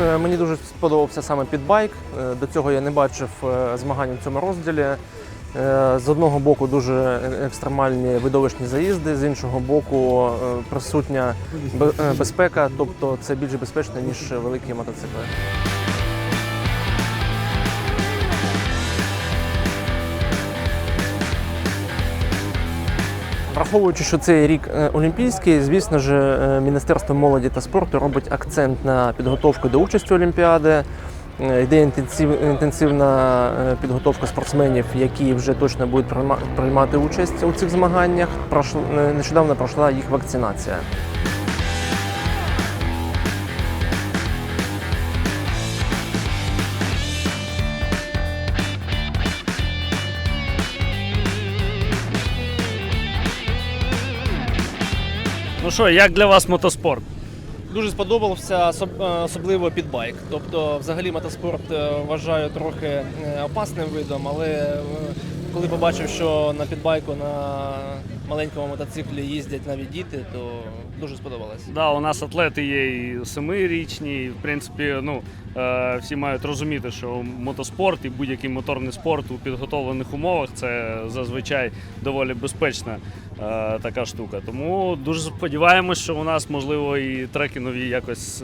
Е, Мені дуже сподобався саме підбайк. Е, До цього я не бачив е, змагань в цьому розділі. З одного боку дуже екстремальні видовищні заїзди, з іншого боку присутня безпека, тобто це більш безпечно, ніж великі мотоцикли. Враховуючи, що цей рік е, олімпійський, звісно ж, е, Міністерство молоді та спорту робить акцент на підготовку до участі Олімпіади. Е, Йде інтенсив, інтенсивна підготовка спортсменів, які вже точно будуть приймати участь у цих змаганнях. Нещодавно пройшла їх вакцинація. Ну що, як для вас мотоспорт? Дуже сподобався особливо під підбайк. Тобто, взагалі, мотоспорт е, вважаю трохи е, опасним видом, але е, коли побачив, що на підбайку на маленькому мотоциклі їздять навіть діти, то дуже сподобалось. Да, у нас атлети є і семирічні, і в принципі, ну е, всі мають розуміти, що мотоспорт і будь-який моторний спорт у підготовлених умовах це зазвичай доволі безпечна е, така штука. Тому дуже сподіваємось, що у нас можливо і треки нові якось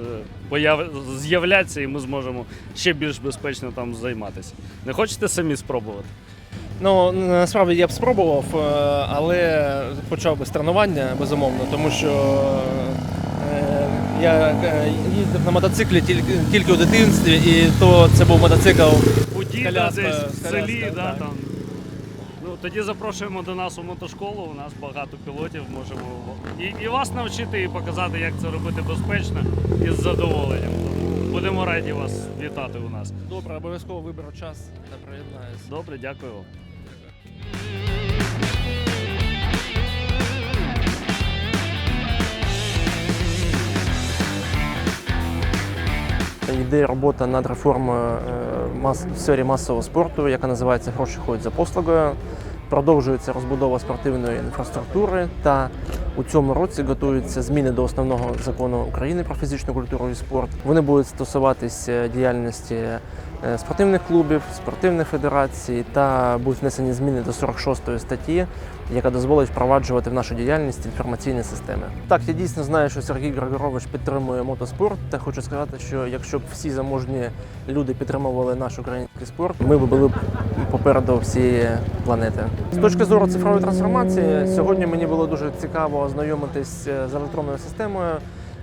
е, з'являться, і ми зможемо ще більш безпечно там займатися. Не хочете самі спробувати? Ну насправді я б спробував, е, але почав би з тренування безумовно, тому що е, я е, їздив на мотоциклі тільки, тільки у дитинстві, і то це був мотоцикл. У діда десь в коляска, селі, да, так. там. Ну, тоді запрошуємо до нас у мотошколу. У нас багато пілотів можемо і, і вас навчити, і показати, як це робити безпечно і з задоволенням. Будемо раді вас вітати у нас. Добре, обов'язково виберу час та приєднаюся. Добре, дякую Йде робота над реформою е, в сфері масового спорту, яка називається Гроші ходять за послугою. Продовжується розбудова спортивної інфраструктури, та у цьому році готуються зміни до основного закону України про фізичну культуру і спорт. Вони будуть стосуватися діяльності е, спортивних клубів, спортивних федерацій та будуть внесені зміни до 46 статті, яка дозволить впроваджувати в нашу діяльність інформаційні системи. Так, я дійсно знаю, що Сергій Григорович підтримує мотоспорт. Та хочу сказати, що якщо б всі заможні люди підтримували наш український спорт, ми б були б попереду всієї планети. З точки зору цифрової трансформації, сьогодні мені було дуже цікаво ознайомитись е, з електронною системою,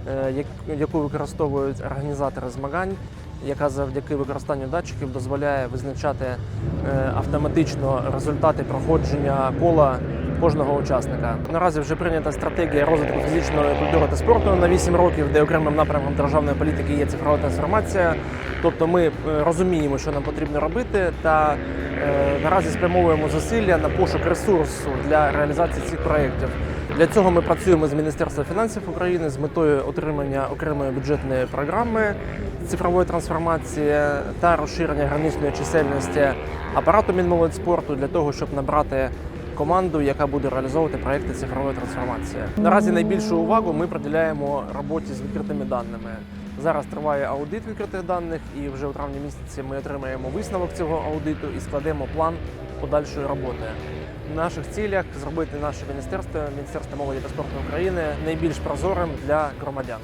е, яку використовують організатори змагань яка завдяки використанню датчиків дозволяє визначати е, автоматично результати проходження кола кожного учасника. Наразі вже прийнята стратегія розвитку фізичної культури та спорту на 8 років, де окремим напрямком державної політики є цифрова трансформація. Тобто ми е, розуміємо, що нам потрібно робити, та е, наразі спрямовуємо зусилля на пошук ресурсу для реалізації цих проєктів. Для цього ми працюємо з Міністерством фінансів України з метою отримання окремої бюджетної програми цифрової трансформації та розширення граничної чисельності апарату Мінмолодьспорту для того, щоб набрати команду, яка буде реалізовувати проекти цифрової трансформації. Наразі найбільшу увагу ми приділяємо роботі з відкритими даними. Зараз триває аудит відкритих даних, і вже у травні місяці ми отримаємо висновок цього аудиту і складемо план подальшої роботи. Наших цілях зробити наше міністерство, Міністерство молоді та спорту України найбільш прозорим для громадян.